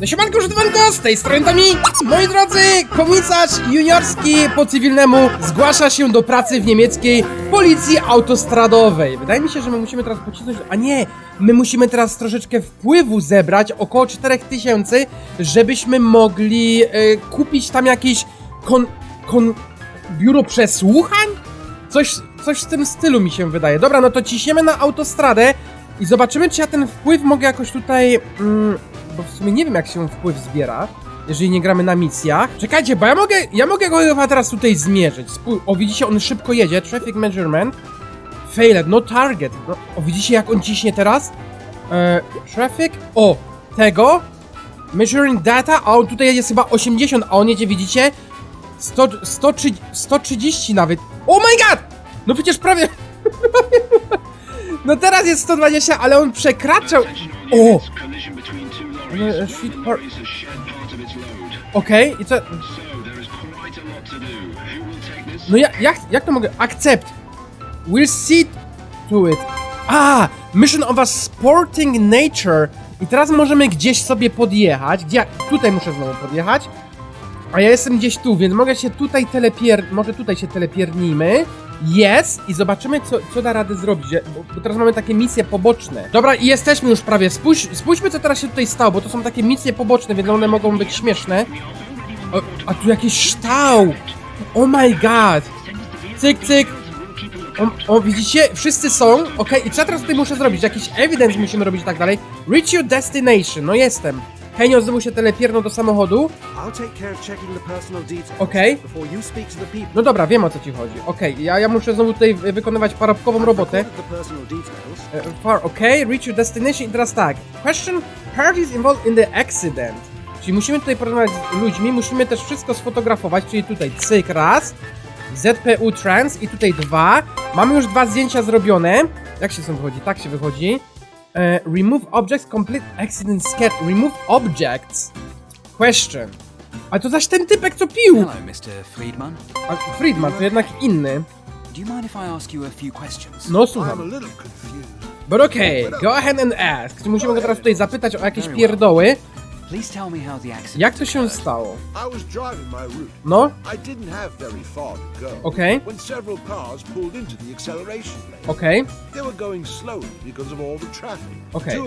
No siemanko, użytwanko, z tej strony Tomi. Moi drodzy, komisarz juniorski po cywilnemu zgłasza się do pracy w niemieckiej policji autostradowej. Wydaje mi się, że my musimy teraz pocisnąć, a nie, my musimy teraz troszeczkę wpływu zebrać, około 4000, żebyśmy mogli e, kupić tam jakieś kon, kon, biuro przesłuchań? Coś, coś w tym stylu mi się wydaje. Dobra, no to ciśniemy na autostradę i zobaczymy, czy ja ten wpływ mogę jakoś tutaj... Mm, bo w sumie nie wiem, jak się wpływ zbiera, jeżeli nie gramy na misjach. Czekajcie, bo ja mogę, ja mogę go chyba teraz tutaj zmierzyć. Spój o, widzicie, on szybko jedzie. Traffic measurement. Failed, no target. No, o, widzicie, jak on ciśnie teraz? E, traffic, o, tego. Measuring data, a on tutaj jest chyba 80, a on jedzie, widzicie? 100, 130, 130 nawet. Oh my god! No przecież prawie... No teraz jest 120, ale on przekraczał... O! E, shit, par- Okej, i co... No ja, jak, jak to mogę... Accept. We'll see to it. A! Mission of a sporting nature. I teraz możemy gdzieś sobie podjechać. Gdzie ja... Tutaj muszę znowu podjechać. A ja jestem gdzieś tu, więc mogę się tutaj telepier... Może tutaj się telepiernijmy. Jest! I zobaczymy, co, co da radę zrobić, bo, bo teraz mamy takie misje poboczne. Dobra, i jesteśmy już prawie. Spójrz, spójrzmy, co teraz się tutaj stało, bo to są takie misje poboczne, więc one mogą być śmieszne. O, a tu jakiś ształ! Oh my god! Cyk, cyk! O, o widzicie? Wszyscy są. Okej, i co teraz tutaj muszę zrobić? Jakiś evidence musimy robić i tak dalej. Reach your destination. No jestem. Henio znowu się telepiernął do samochodu. Details Okay. No dobra, wiem o co ci chodzi. Okej, ja, ja muszę znowu tutaj wy- wykonywać parobkową robotę. E, Far, okay, reach your destination i teraz tak. Question, parties involved in the accident. Czyli musimy tutaj porozmawiać z ludźmi, musimy też wszystko sfotografować, czyli tutaj cyk raz, ZPU trans i tutaj dwa. Mamy już dwa zdjęcia zrobione. Jak się stąd wychodzi? Tak się wychodzi. E, remove objects, complete accident sketch. Remove objects. Question. A to zaś ten typek, co pił! Hello, Mr. Friedman. A Friedman to jednak inny. Do you mind if I ask you a few questions? No I'm a słucham. little confused. But okay, go ahead and ask. Czy musimy go teraz tutaj zapytać o jakieś pierdoły? Please tell me how the accident Jak to się stało? I was driving my route. No, I didn't have very far to go. Okay. When several cars pulled into the acceleration lane. okej.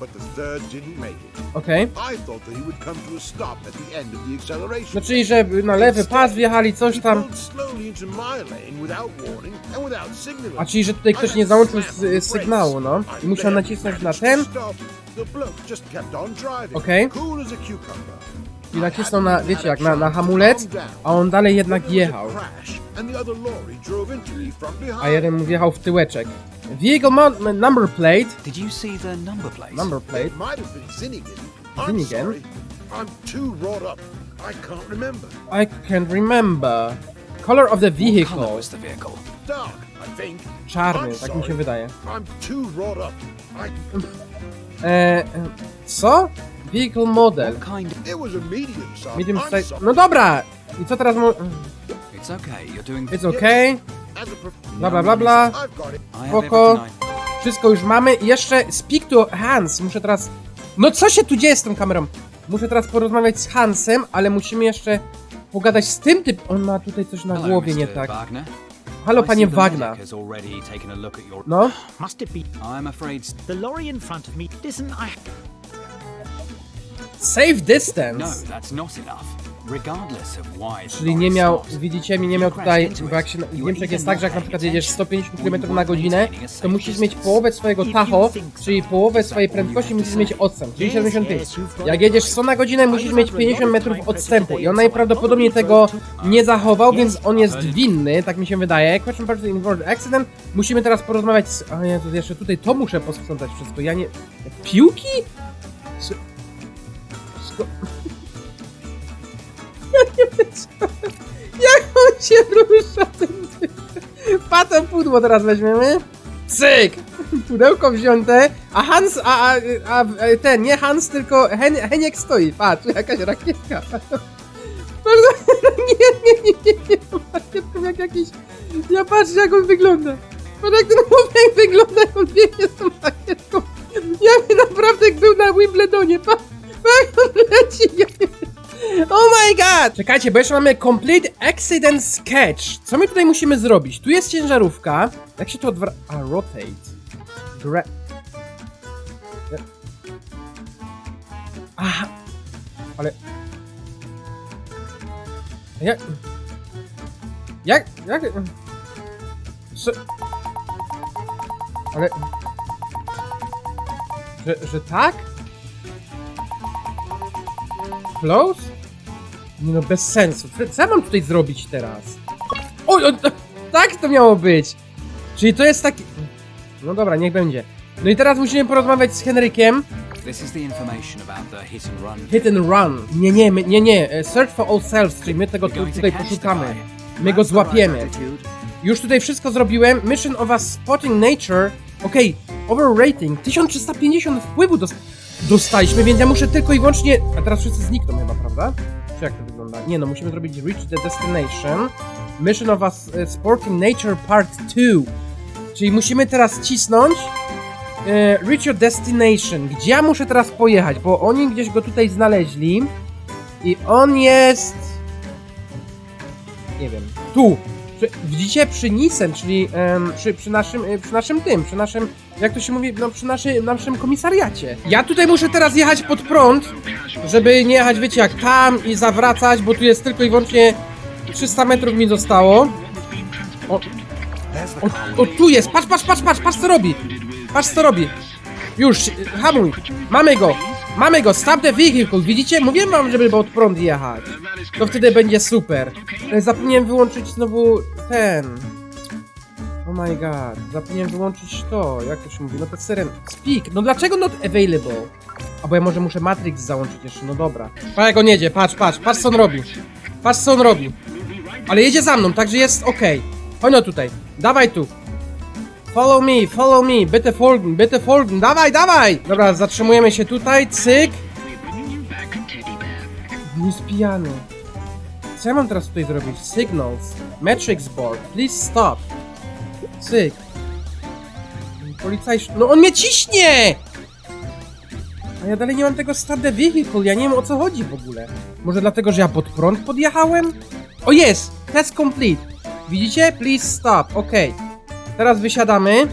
But the third didn't make it. Okej. I thought that he would come to a stop at the end of the acceleration. No czyli, że na lewy pas wjechali, coś He tam. pulled slowly into my lane without warning and without signaling. A czyli, że tutaj ktoś nie załączył sygnału, no. I musiał nacisnąć na ten. Okej. I nacisnął na, wiecie jak, na, na hamulec, a on dalej jednak jechał. A jeden mu wjechał w tyłeczek. Vehicle mo- number plate. Did you see the number plate? Number plate. Zinnigan. I'm too wrought up. I can't remember. I can't remember. Color of the What vehicle. was the vehicle? Dark, I think. Czarny, tak mi się wydaje. I'm too wrought up. I, e, co? Vehicle model. Medium size. No dobra! I co teraz mo... It's okay, you're doing... It's okay. Bla bla bla bla. Spoko. Wszystko już mamy. I jeszcze speak to Hans. Muszę teraz... No co się tu dzieje z tą kamerą? Muszę teraz porozmawiać z Hansem, ale musimy jeszcze pogadać z tym typ... On ma tutaj coś na głowie nie tak. Wagner. Halo panie Wagner. medic No, distance. the Czyli nie miał, widzicie mi, nie miał tutaj, bo jak się Niemczech jest tak, że jak na przykład jedziesz 150 km na godzinę, to musisz mieć połowę swojego tacho, czyli połowę swojej prędkości musisz mieć odstęp, czyli 75. Jak jedziesz 100 na godzinę, musisz mieć 50 metrów odstępu i on najprawdopodobniej tego nie zachował, więc on jest winny, tak mi się wydaje. Question person involved accident. Musimy teraz porozmawiać z... A ja to jeszcze tutaj to muszę posprzątać wszystko, ja nie... Piłki? Jak on się rusza ten typ? Pudło teraz weźmiemy. Cyk! Pudełko wzięte, a Hans, a, a, a ten, nie Hans, tylko Hen, Heniek stoi. Patrz, jakaś rakietka. Bardzo, nie, nie, nie, nie, nie, rakietką jak jakiś... Ja patrzę jak on wygląda. Patrz jak ten chłopak wygląda, jak on biegnie z tą rakietką. Wimbledonie, pa, pa, jak Czekajcie, bo jeszcze mamy Complete Accident Sketch. Co my tutaj musimy zrobić? Tu jest ciężarówka. Jak się to odwraca? A, rotate. Gra... Aha. Ale... Jak... Jak... Jak... Co... Ale... Że, że tak? Close? Nie no, bez sensu. Co, ja mam tutaj zrobić teraz? Oj, o, tak to miało być! Czyli to jest taki... No dobra, niech będzie. No i teraz musimy porozmawiać z Henrykiem. This is the information about the hit and run. Hit and run. Nie, nie, my, nie, nie. e, Search for all selves, czyli my tego tu, tutaj poszukamy. My go złapiemy. Już tutaj wszystko zrobiłem. Mission of us spotting nature. Okej, overrating. 1350 wpływu dos dostaliśmy, więc ja muszę tylko i wyłącznie... A teraz wszyscy znikną chyba, prawda? Jak to wygląda? Nie no, musimy zrobić reach the destination. Mission of us e, sporting nature part 2. Czyli musimy teraz cisnąć e, reach your destination. Gdzie ja muszę teraz pojechać? Bo oni gdzieś go tutaj znaleźli. I on jest... Nie wiem. Tu. Przy, widzicie przy Nisem, czyli em, przy, przy, naszym, e, przy naszym tym, przy naszym, jak to się mówi, no przy naszy, naszym komisariacie. Ja tutaj muszę teraz jechać pod prąd, żeby nie jechać, wiecie, jak tam i zawracać, bo tu jest tylko i wyłącznie 300 metrów mi zostało. O, o, o tu jest, patrz, patrz, patrz, patrz, patrz co robi. Patrz co robi. Już, y, hamuj. Mamy go. Mamy go, stop the vehicle. Widzicie? Mówiłem wam, żeby pod prąd jechać. To wtedy będzie super. Ale zapomniałem wyłączyć znowu ten. Oh my god. Zapomniałem wyłączyć to. Jak to się mówi? No to seren. Speak. No dlaczego not available? A bo ja może muszę Matrix załączyć jeszcze. No dobra. Patrz jak on jedzie. Patrz, patrz. Patrz co on robi. Patrz co on robi. Ale jedzie za mną, także jest ok. Chodź no tutaj. Dawaj tu. Follow me, follow me, bitte folgen, bitte folgen, dawaj, dawaj! Dobra, zatrzymujemy się tutaj, cyk. Jest pijany. Co ja mam teraz tutaj zrobić? Signals, metrics board, please stop. Cyk. Policaj... No on mnie ciśnie! A ja dalej nie mam tego start the vehicle, ja nie wiem o co chodzi w ogóle. Może dlatego, że ja pod prąd podjechałem? O jest! Test complete. Widzicie? Please stop, okej. Teraz wysiadamy.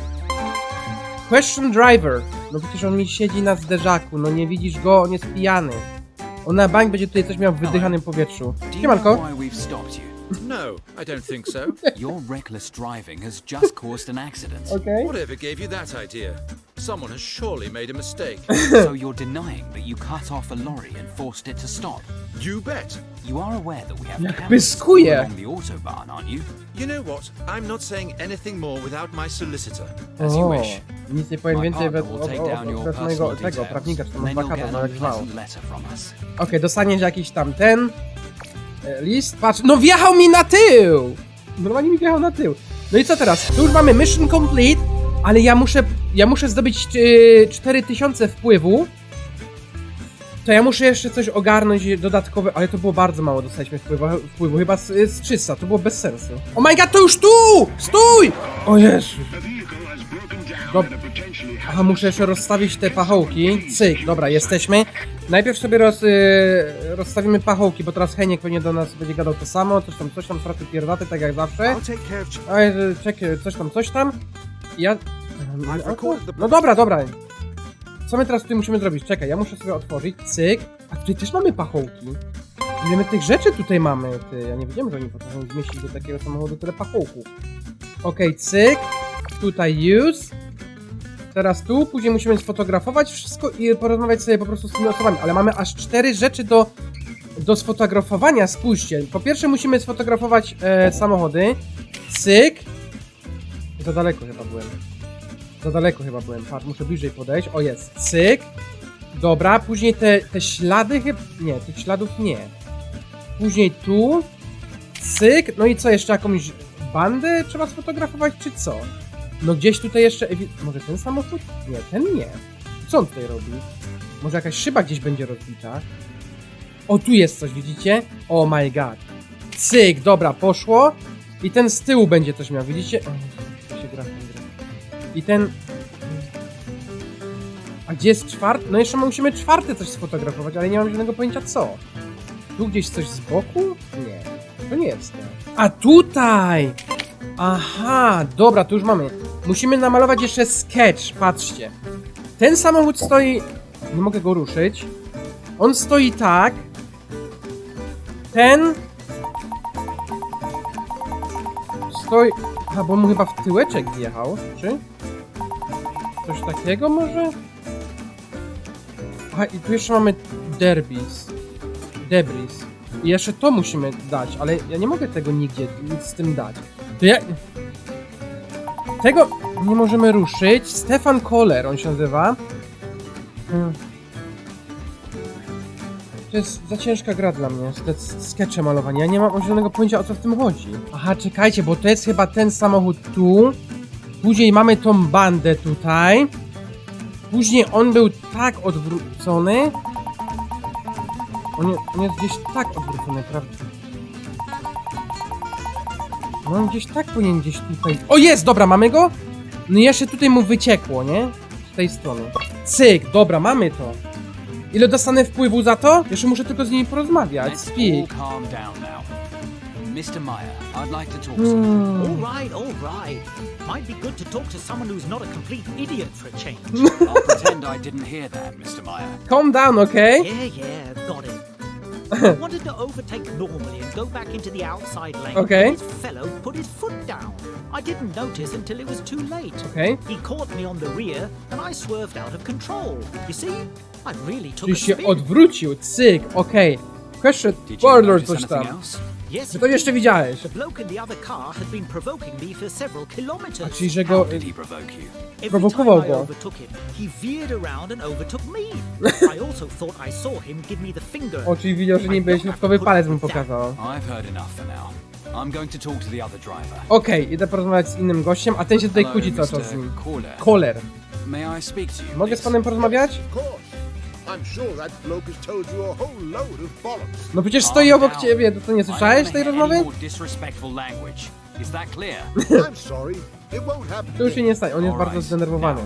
Question driver. No przecież on mi siedzi na zderzaku, no nie widzisz go, on jest pijany. On na bank będzie tutaj coś miał w wydychanym powietrzu. Siemanko. No, I don't think so. Your reckless driving has just caused an accident. Okej. Whatever gave you that idea? Someone has surely made a mistake. so you're denying that you cut off a lorry and forced it to stop. you bet. You are aware that we have Jak cameras pyskuje. along the autobahn, aren't you? You know what? I'm not saying anything more without my solicitor. As you O, wish. nic nie powiem My więcej partner will o, take down o, your personal tego, details, prawnika, czy tam then you'll adwokata, get no a jak zwał. pleasant letter from us. Okej, dostaniesz jakiś tam ten e, list. Patrz, no wjechał mi na tył! Normalnie mi wjechał na tył. No i co teraz? Tu już mamy mission complete, ale ja muszę, ja muszę zdobyć e, 4000 wpływu. To ja muszę jeszcze coś ogarnąć dodatkowe, ale to było bardzo mało, dostaliśmy wpływu, wpływu chyba z, z 300, to było bez sensu. Oh my god, to już tu! Stój! O Jezu. Dob- Aha, muszę jeszcze rozstawić te pachołki. Cyk, dobra, jesteśmy. Najpierw sobie roz, y, rozstawimy pachołki, bo teraz Heniek pewnie do nas będzie gadał to samo, coś tam, coś tam, straty pierdaty, tak jak zawsze. Y, czekaj, coś tam, coś tam. Ja... Recorded the- No dobra, dobra. Co my teraz tutaj musimy zrobić? Czekaj, ja muszę sobie otworzyć, cyk. A tutaj też mamy pachołki. Ile my tych rzeczy tutaj mamy? Ty, ja nie wiedziałem, że oni potrafią zmieścić do takiego samochodu tyle pachołków. Okej, cyk. Tutaj use. Teraz tu, później musimy sfotografować wszystko i porozmawiać sobie po prostu z tymi osobami. Ale mamy aż cztery rzeczy do, do sfotografowania, spójrzcie. Po pierwsze musimy sfotografować e, samochody. Cyk. Za daleko chyba byłem. Za daleko chyba byłem. Patrz, muszę bliżej podejść. O jest. Cyk. Dobra, później te, te ślady chyba... Nie, tych śladów nie. Później tu. Cyk. No i co, jeszcze jakąś bandę trzeba sfotografować, czy co? No gdzieś tutaj jeszcze... Może ten samochód? Nie, ten nie. Co on tutaj robi? Może jakaś szyba gdzieś będzie rozbita? O, tu jest coś, widzicie? Oh my god. Cyk, dobra, poszło. I ten z tyłu będzie coś miał, widzicie? I ten... A gdzie jest czwarty? No jeszcze musimy czwarty coś sfotografować, ale nie mam żadnego pojęcia co. Tu gdzieś coś z boku? Nie. To nie jest to. A tutaj! Aha, dobra, to już mamy. Musimy namalować jeszcze sketch, patrzcie. Ten samochód stoi... Nie mogę go ruszyć. On stoi tak. Ten... Stoi... A, bo mu chyba w tyłeczek wjechał, czy? Coś takiego może? Aha, i tu jeszcze mamy derbis. Debris. I jeszcze to musimy dać, ale ja nie mogę tego nigdzie nic z tym dać. To ja... Tego nie możemy ruszyć. Stefan Kohler, on się nazywa. Hmm. To jest za ciężka gra dla mnie, te skecze malowanie. Ja nie mam zielonego pojęcia o co w tym chodzi. Aha, czekajcie, bo to jest chyba ten samochód tu. Później mamy tą bandę tutaj. Później on był tak odwrócony. On, on jest gdzieś tak odwrócony, prawda? No on gdzieś tak powinien gdzieś tutaj... O jest, dobra, mamy go? No jeszcze tutaj mu wyciekło, nie? Z tej strony. Cyk, dobra, mamy to. Ile dostanę wpływu za to? Jeszcze muszę tylko z nimi porozmawiać. Speak. calm down now. Mr. Meyer, I'd like to talk to you. Hmm. All right, all right. Might be good to talk to someone who's not a complete idiot for a change. I'll pretend I didn't hear that, Mr. Meyer. Calm down, okay? yeah, yeah, got it. I wanted to overtake normally and go back into the outside lane. Okay. This fellow put his foot down. I didn't notice until it was too late. Okay. He caught me on the rear and I swerved out of control. You see, I really took Czyli a się spin. odwrócił, cyk, okej. Question Did you border notice coś tam. else? Yes, Czy to jeszcze widziałeś? The bloke in the other car had been provoking me for several A kilometers. czyli, że go... How did he provoke you? Every prowokował I go. overtook him, he veered around and overtook me. I also thought I saw him give me the finger. O, czyli widział, że niby środkowy palec mu pokazał. I've heard enough for now. I'm going to talk to the other driver. Okej, idę porozmawiać z innym gościem, a ten się tutaj Hello, kłóci cały czas z Mr. nim. Koler. May I speak to you, Mogę z please? panem porozmawiać? Of course. No przecież stoi obok ciebie, to co nie słyszałeś tej rozmowy? To już się nie stanie, on jest bardzo zdenerwowany.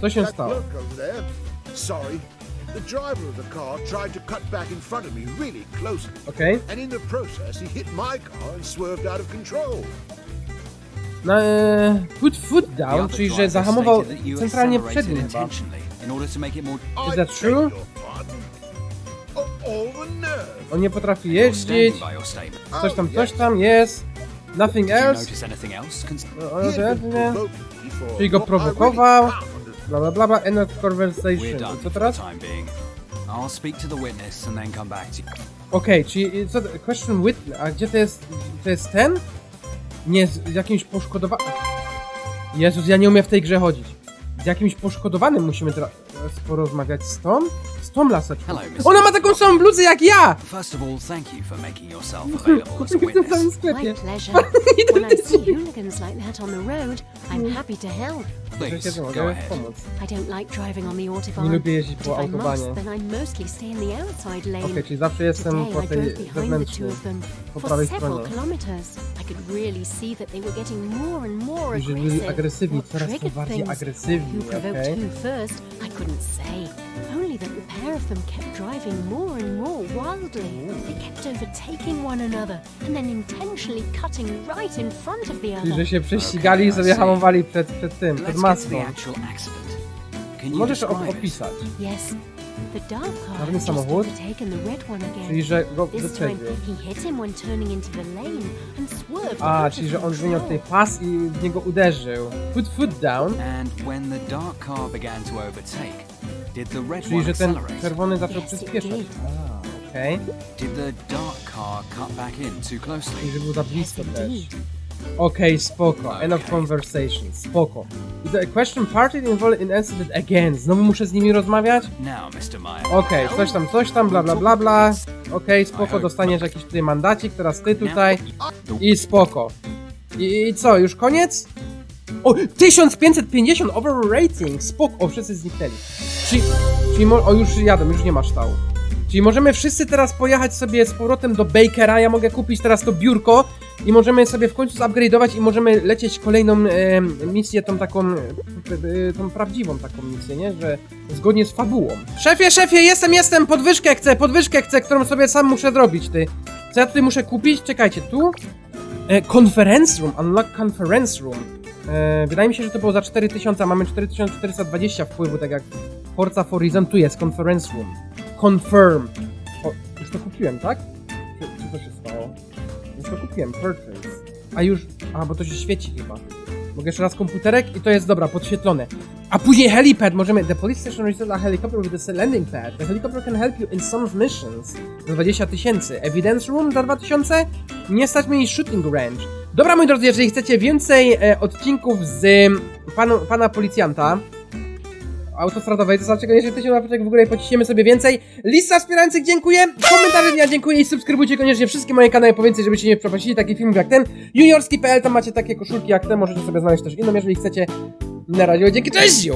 Co się stało? Sorry. The driver of the car tried to cut back in front of me really closely. Okej. And in the process, he hit my car and swerved out of control. No, put foot down, czyli że zahamował centralnie przed nim chyba. In order to make it more Is I that true? On nie potrafi jeździć. Coś tam, Oh, coś yes. tam jest. Nothing else. No, nie. provoking me for Czyli go I prowokował. Bla bla bla bla, end of conversation. done Co teraz? I'll speak to the witness and then come back to you. Okej, czyli co, question witness, a gdzie to jest, to jest ten? Nie, z jakimś poszkodowanym... Jezus, ja nie umiem w tej grze chodzić. Z jakimś poszkodowanym musimy teraz porozmawiać z tą? Z tą laseczką. Ona ma taką samą bluzę jak ja! First of all, thank you for making yourself available as a w tym samym witness. sklepie. My pleasure. when I see hooligans like that on the road, I'm happy to help. Please, go mogę ahead. pomóc. I don't like driving on the autobahn. Nie lubię jeździć but po if I must, autobanie. then I mostly stay in the outside lane. Okej, czyli zawsze jestem Today po I tej drove behind the two zewnętrznej. of them po for prawej several stronie. kilometers. I could really see that they were getting more and more Że byli aggressive. agresywni, What coraz to triggered bardziej things? agresywni, Who provoked okej? who first, I couldn't say. Only that of them kept driving more and more wildly. They kept overtaking one another and then intentionally cutting right in front of the Czyli, other. że się prześcigali i Okay, I sobie see. hamowali przed, przed tym, przed Let's get to maską. the actual accident. Can you Możesz op describe it? opisać. Yes, the dark car Czarny had just samochód? overtaken the red one again. Czyli, że go This time wyprzedził. he hit him when turning into the lane and swerved. A, out czyli of że on zmieniał tutaj pas i w niego uderzył. Put foot down, And when the dark car began to overtake, did the red czyli że ten czerwony zaczął przyspieszać. A, okej. Czyli że był za blisko też. Okej, spoko. End of conversation. Spoko. The question party involved in incident again. Znowu muszę z nimi rozmawiać? Okej, coś tam, coś tam, bla bla bla bla. Okej, spoko, dostaniesz jakiś tutaj mandacik, teraz ty tutaj. I spoko. I, I co, już koniec? O, 1550 overall rating! Spoko, o, wszyscy zniknęli. Czyli, czyli mo- o, już jadą, już nie ma ształu. Czyli możemy wszyscy teraz pojechać sobie z powrotem do Bakera, ja mogę kupić teraz to biurko i możemy sobie w końcu zupgrade'ować i możemy lecieć kolejną e, misję, tą taką, e, e, tą prawdziwą taką misję, nie? Że zgodnie z fabułą. Szefie, szefie, jestem, jestem, podwyżkę chcę, podwyżkę chcę, którą sobie sam muszę zrobić, ty. Co ja tutaj muszę kupić? Czekajcie, tu? E, conference room, unlock conference room. E, wydaje mi się, że to było za 4000, a mamy 4420 wpływu, tak jak Forza Horizon, tu jest conference room. Confirm. O, już to kupiłem, tak? Czy, czy to się stało? Już to kupiłem, purchase. A już, a bo to się świeci chyba. Mogę jeszcze raz komputerek i to jest dobra, podświetlone. A później helipad, możemy. The police station reserved a helicopter with a landing pad. The helicopter can help you in some missions. Za 20 tysięcy. Evidence room za 2000? Nie stać mnie i shooting range. Dobra, moi drodzy, jeżeli chcecie więcej e, odcinków z em, panu, pana policjanta autostradowej, to znaczy koniecznie tysiąc łapeczek w górę i pociśniemy sobie więcej. Lista wspierających dziękuję, komentarze dnia dziękuję i subskrybujcie koniecznie wszystkie moje kanały po więcej, żebyście nie przepuścili takich filmów jak ten. Juniorski.pl, tam macie takie koszulki jak te, możecie sobie znaleźć też inną, jeżeli chcecie. Na razie, dzięki, cześć! Yo!